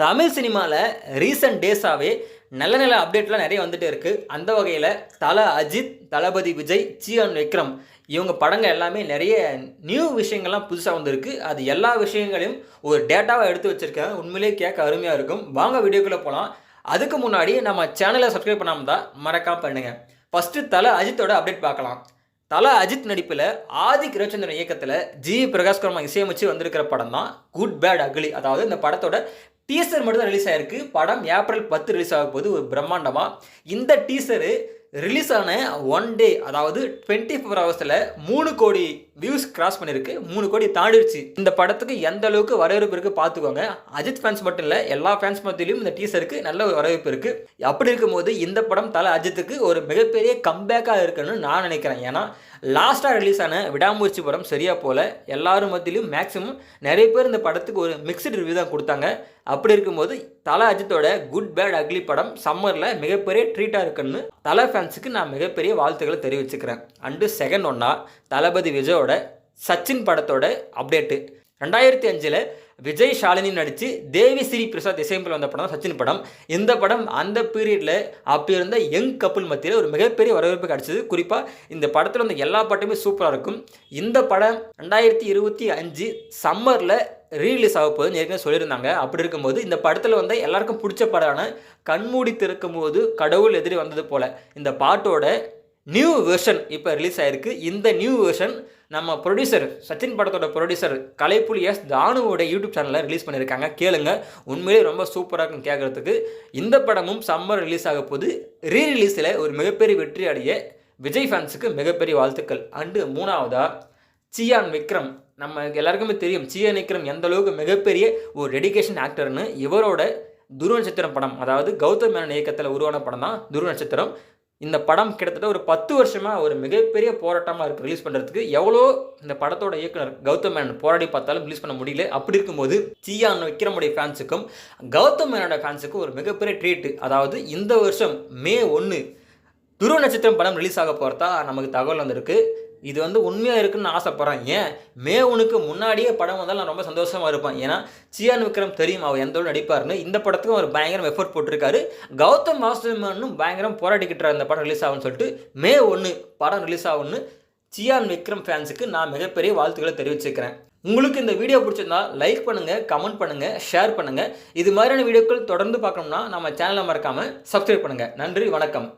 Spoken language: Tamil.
தமிழ் சினிமாவில் ரீசன்ட் டேஸாகவே நல்ல நல்ல அப்டேட்லாம் நிறைய வந்துட்டு இருக்குது அந்த வகையில் தல அஜித் தளபதி விஜய் சியான் விக்ரம் இவங்க படங்கள் எல்லாமே நிறைய நியூ விஷயங்கள்லாம் புதுசாக வந்திருக்கு. அது எல்லா விஷயங்களையும் ஒரு டேட்டாவாக எடுத்து வச்சுருக்கேன் உண்மையிலேயே கேட்க அருமையாக இருக்கும். வாங்க வீடியோக்குள்ளே போகலாம் அதுக்கு முன்னாடி நம்ம சேனலை சப்ஸ்கிரைப் பண்ணாமல் தான் மறக்காம பண்ணுங்கள் ஃபஸ்ட்டு தலை அஜித்தோட அப்டேட் பார்க்கலாம். தல அஜித் நடிப்பில் ஆதிக் ரவிச்சந்திரன் இயக்கத்தில் ஜி பிரகாஷ் குமார் இசையமைச்சு வந்திருக்கிற படம் தான் குட் பேட் அக்லி அதாவது இந்த படத்தோட டீசர் மட்டும் தான் ரிலீஸ் ஆயிருக்கு. படம் ஏப்ரல் பத்து ரிலீஸ் ஆக போது ஒரு பிரம்மாண்டமாக இந்த டீசரு ரிலீஸ் ஆன ஒன் டே அதாவது டுவெண்ட்டி ஃபோர் ஹவர்ஸில் மூணு கோடி வியூஸ் கிராஸ் பண்ணியிருக்கு மூணு கோடி தாண்டிடுச்சு இந்த படத்துக்கு எந்த அளவுக்கு வரவேற்பு இருக்குது பார்த்துக்கோங்க. அஜித் ஃபேன்ஸ் மட்டும் இல்லை எல்லா ஃபேன்ஸ் மத்தியிலும் இந்த டீசருக்கு நல்ல ஒரு வரவேற்பு இருக்குது அப்படி இருக்கும்போது இந்த படம் தலை அஜித்துக்கு ஒரு மிகப்பெரிய கம்பேக்காக இருக்குன்னு நான் நினைக்கிறேன். ஏன்னா லாஸ்ட்டாக ரிலீஸ் ஆன விடாமூர்ச்சி படம் சரியா போல எல்லாரும் மத்தியிலும் மேக்ஸிமம் நிறைய பேர் இந்த படத்துக்கு ஒரு மிக்சடு ரிவ்யூ தான் கொடுத்தாங்க. அப்படி இருக்கும்போது தலை அஜித்தோட குட் பேட் அக்லி படம் சம்மரில் மிகப்பெரிய ட்ரீட்டாக இருக்குன்னு தலை ஃபேன்ஸுக்கு நான் மிகப்பெரிய வாழ்த்துக்களை தெரிவிச்சுக்கிறேன். அண்டு செகண்ட் ஒன்னா தளபதி விஜயோட சச்சின் படத்தோட அப்டேட்டு ரெண்டாயிரத்தி அஞ்சில் விஜய் ஷாலினி நடித்து தேவி ஸ்ரீ பிரசாத் இசையமைப்பில் வந்த படம் தான் சச்சின் படம். இந்த படம் அந்த பீரியடில் அப்போ இருந்த யங் கப்புள் மத்தியில் ஒரு மிகப்பெரிய வரவேற்பு கிடச்சிது. குறிப்பாக இந்த படத்தில் வந்த எல்லா பாட்டுமே சூப்பராக இருக்கும். இந்த படம் ரெண்டாயிரத்தி இருபத்தி அஞ்சு சம்மரில் ரீலீஸ் ஆக போகுதுன்னு ஏற்கனவே சொல்லியிருந்தாங்க. அப்படி இருக்கும்போது இந்த படத்தில் வந்து எல்லாருக்கும் பிடிச்ச படமான கண்மூடி திறக்கும் போது கடவுள் எதிரி வந்தது போல். இந்த பாட்டோட நியூ வெர்ஷன் இப்போ ரிலீஸ் ஆயிருக்கு. இந்த நியூ வெர்ஷன் நம்ம ப்ரொடியூசர் சச்சின் படத்தோட ப்ரொடியூசர் கலைப்புலி எஸ் தானுவோட யூடியூப் சேனலில் ரிலீஸ் பண்ணியிருக்காங்க கேளுங்க. உண்மையிலேயே ரொம்ப சூப்பராக இருக்கும் கேட்குறதுக்கு இந்த படமும் சம்மர் ரிலீஸ் ஆக போது ரீ ரிலீஸில் ஒரு மிகப்பெரிய வெற்றி அடைய விஜய் ஃபேன்ஸுக்கு மிகப்பெரிய வாழ்த்துக்கள். அண்டு மூணாவதா சியான் விக்ரம். நம்ம எல்லாருக்குமே தெரியும் சியான் விக்ரம் எந்த அளவுக்கு மிகப்பெரிய ஒரு டெடிக்கேஷன் ஆக்டர்னு இவரோட துருவ நட்சத்திரம் படம் அதாவது கௌதம் மேனன் இயக்கத்தில் உருவான படம் தான் துருவ நட்சத்திரம். இந்த படம் கிட்டத்தட்ட ஒரு பத்து வருஷமாக ஒரு மிகப்பெரிய போராட்டமாக இருக்குது ரிலீஸ் பண்ணுறதுக்கு எவ்வளோ இந்த படத்தோட இயக்குனர் கௌதம் மேனன் போராடி பார்த்தாலும் ரிலீஸ் பண்ண முடியல. அப்படி இருக்கும்போது சியான் விக்ரமுடைய ஃபேன்ஸுக்கும் கௌதம் மேனோட ஃபேன்ஸுக்கும் ஒரு மிகப்பெரிய ட்ரீட்டு அதாவது இந்த வருஷம் மே ஒன்று துருவ நட்சத்திரம் படம் ரிலீஸ் ஆக போகிறதா நமக்கு தகவல் வந்திருக்கு. இது வந்து உண்மையாக இருக்குன்னு ஆசைப்பட்றேன். ஏன்? மே ஒனுக்கு முன்னாடியே படம் வந்தால் நான் ரொம்ப சந்தோஷமாக இருப்பேன். ஏன்னா சியான் விக்ரம் தெரியும்? அவர் எந்த நடிப்பார்னு இந்த படத்துக்கும் அவர் பயங்கரம் எஃபோர்ட் போட்டிருக்காரு. கௌதம் வாசுதேவனும் பயங்கரம் போராடிக்கிட்டு இந்த படம் ரிலீஸ் ஆகும்னு சொல்லிட்டு மே ஒன்று படம் ரிலீஸ் ஆகும்னு சியான் விக்ரம் ஃபேன்ஸுக்கு நான் மிகப்பெரிய வாழ்த்துக்களை தெரிவிச்சுக்கிறேன். உங்களுக்கு இந்த வீடியோ பிடிச்சிருந்தா லைக் பண்ணுங்கள் கமெண்ட் பண்ணுங்கள் ஷேர் பண்ணுங்கள் இது மாதிரியான வீடியோக்கள் தொடர்ந்து பார்க்கணும்னா நம்ம சேனலை மறக்காமல் சப்ஸ்கிரைப் பண்ணுங்கள் நன்றி வணக்கம்.